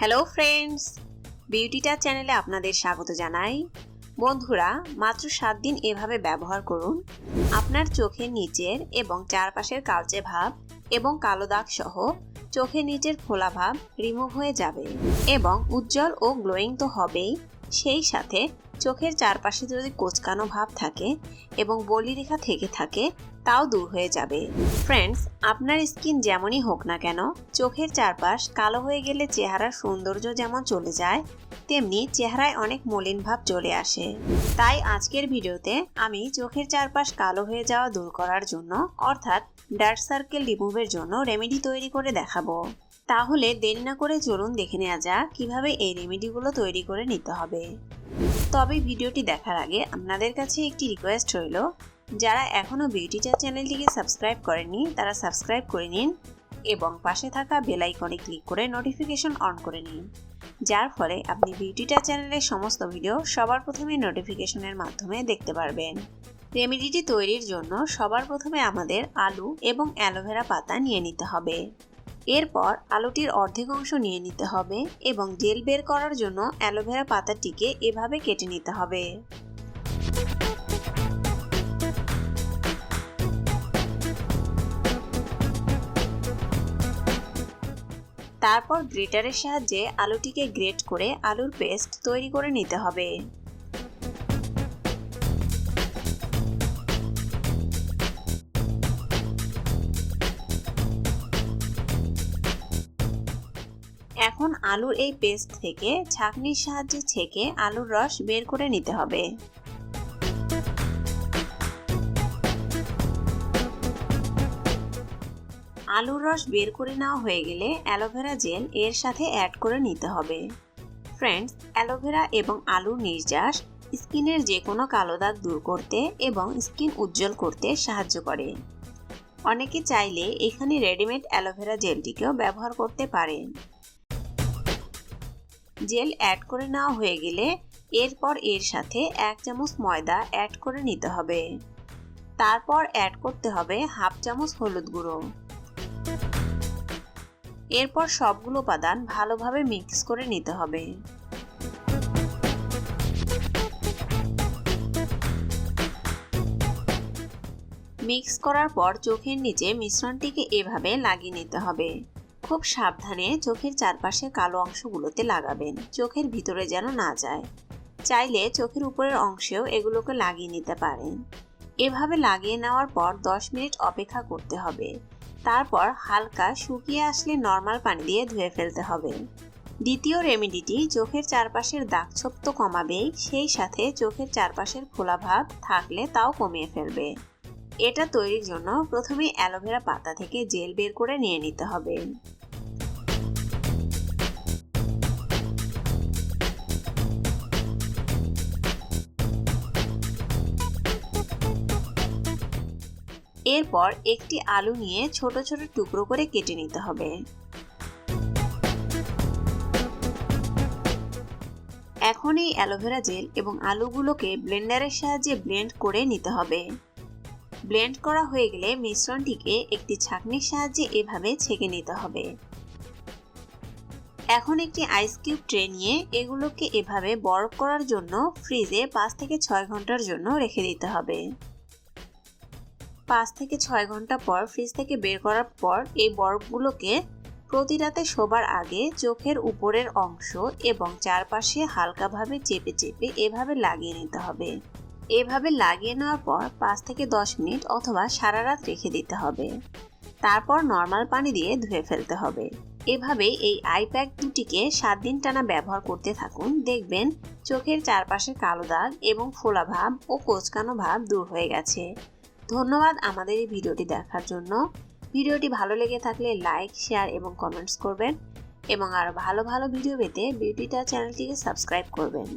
Hello friends বিউটিটা চ্যানেলে আপনাদের স্বাগত জানাই। বন্ধুরা, মাত্র সাত দিন এভাবে ব্যবহার করুন। আপনার চোখের নিচের এবং চারপাশের কালচে ভাব এবং কালো দাগ সহ চোখের নিচের ফোলা ভাব রিমুভ হয়ে যাবে এবং উজ্জ্বল ও গ্লোয়িং তো হবেই। সেই সাথে চোখের চারপাশে যদি কোচকানো ভাব থাকে এবং বলিরেখা থেকে থাকে, তাও দূর হয়ে যাবে। ফ্রেন্ডস আপনার স্কিন যেমনই হোক না কেন, চোখের চারপাশ কালো হয়ে গেলে চেহারার সৌন্দর্য যেমন চলে যায়, তেমনি চেহারায় অনেক মলিন ভাব চলে আসে। তাই আজকের ভিডিওতে আমি চোখের চারপাশ কালো হয়ে যাওয়া দূর করার জন্য, অর্থাৎ ডার্ক সার্কেল রিমুভের জন্য রেমেডি তৈরি করে দেখাবো। তাহলে দেরি না করে চলুন দেখে নেওয়া যাক কীভাবে এই রেমেডিগুলো তৈরি করে নিতে হবে। তবে ভিডিওটি দেখার আগে আপনাদের কাছে একটি রিকোয়েস্ট রইল। যারা এখনও বিউটিটা চ্যানেলটিকে সাবস্ক্রাইব করেনি তারা সাবস্ক্রাইব করে নিন এবং পাশে থাকা বেল আইকনে ক্লিক করে নোটিফিকেশন অন করে নিন। যার ফলে আপনি বিউটিটা চ্যানেলের সমস্ত ভিডিও সবার প্রথমে নোটিফিকেশনের মাধ্যমে দেখতে পারবেন। রেমেডিটি তৈরির জন্য সবার প্রথমে আমাদের আলু এবং অ্যালোভেরা পাতা নিয়ে নিতে হবে। এরপর আলুটির অর্ধেক অংশ নিয়ে নিতে হবে এবং জেল বের করার জন্য অ্যালোভেরা পাতাটিকে এভাবে কেটে নিতে হবে। তারপর গ্রেটারের সাহায্যে আলুটিকে গ্রেট করে আলুর পেস্ট তৈরি করে নিতে হবে। এখন আলুর এই পেস্ট থেকে ছাঁকনির সাহায্যে ছেঁকে আলুর রস বের করে নিতে হবে। আলুর রস বের করে নেওয়া হয়ে গেলে অ্যালোভেরা জেল এর সাথে অ্যাড করে নিতে হবে। ফ্রেন্ডস অ্যালোভেরা এবং আলুর নির্যাস স্কিনের যে কোনো কালো দাগ দূর করতে এবং স্কিন উজ্জ্বল করতে সাহায্য করে। অনেকে চাইলে এখানে রেডিমেড অ্যালোভেরা জেলটিকেও ব্যবহার করতে পারেন। জেল অ্যাড করে নেওয়া হয়ে গেলে এরপর এর সাথে এক চামচ ময়দা অ্যাড করে নিতে হবে। তারপর অ্যাড করতে হবে হাফ চামচ হলুদ গুঁড়ো। এরপর সবগুলো উপাদান ভালোভাবে মিক্স করে নিতে হবে। মিক্স করার পর চোখের নিচে মিশ্রণটিকে এভাবে লাগিয়ে নিতে হবে। খুব সাবধানে চোখের চারপাশে কালো অংশগুলোতে লাগাবেন। চোখের ভিতরে যেন না যায়। চাইলে চোখের উপরের অংশেও এগুলোকে লাগিয়ে নিতে পারেন। এভাবে লাগিয়ে নেওয়ার পর 10 মিনিট অপেক্ষা করতে হবে। তারপর হালকা শুকিয়ে আসলে নর্মাল পানি দিয়ে ধুয়ে ফেলতে হবে। দ্বিতীয় রেমেডিটি চোখের চারপাশের দাগছোপ তো কমাবেই, সেই সাথে চোখের চারপাশের ভাব থাকলে তাও কমিয়ে ফেলবে। এটা তৈরির জন্য প্রথমে অ্যালোভেরা পাতা থেকে জেল বের করে নিয়ে নিতে হবে। এরপর একটি আলু নিয়ে ছোট ছোট টুকরো করে কেটে নিতে হবে। এখন এই অ্যালোভেরা জেল এবং আলুগুলোকে ব্লেন্ডারের সাহায্যে ব্লেন্ড করে নিতে হবে। ব্লেন্ড করা হয়ে গেলে মিশ্রণটিকে একটি ছাঁকনির সাহায্যে এভাবে ছেঁকে নিতে হবে। এখন একটি আইস কিউব ট্রে নিয়ে এগুলোকে এভাবে বরফ করার জন্য ফ্রিজে পাঁচ থেকে ছয় ঘণ্টার জন্য রেখে দিতে হবে। পাঁচ থেকে ছয় ঘণ্টা পর ফ্রিজ থেকে বের করার পর এই বরফগুলোকে প্রতি রাতে শোবার আগে চোখের উপরের অংশ এবং চারপাশে হালকাভাবে চেপে চেপে এভাবে লাগিয়ে নিতে হবে। এভাবে লাগিয়ে নেওয়ার পর পাঁচ থেকে দশ মিনিট অথবা সারা রাত রেখে দিতে হবে। তারপর নর্মাল পানি দিয়ে ধুয়ে ফেলতে হবে। এভাবে এই আই প্যাক দুটিকে সাত দিন টানা ব্যবহার করতে থাকুন। দেখবেন চোখের চারপাশে কালো দাগ এবং ফোলা ভাব ও কোচকানো ভাব দূর হয়ে গেছে। ধন্যবাদ আমাদের এই ভিডিওটি দেখার জন্য। ভিডিওটি ভালো লেগে থাকলে লাইক, শেয়ার এবং কমেন্টস করবেন এবং আরও ভালো ভালো ভিডিও পেতে বিউটিটা চ্যানেলটিকে সাবস্ক্রাইব করবেন।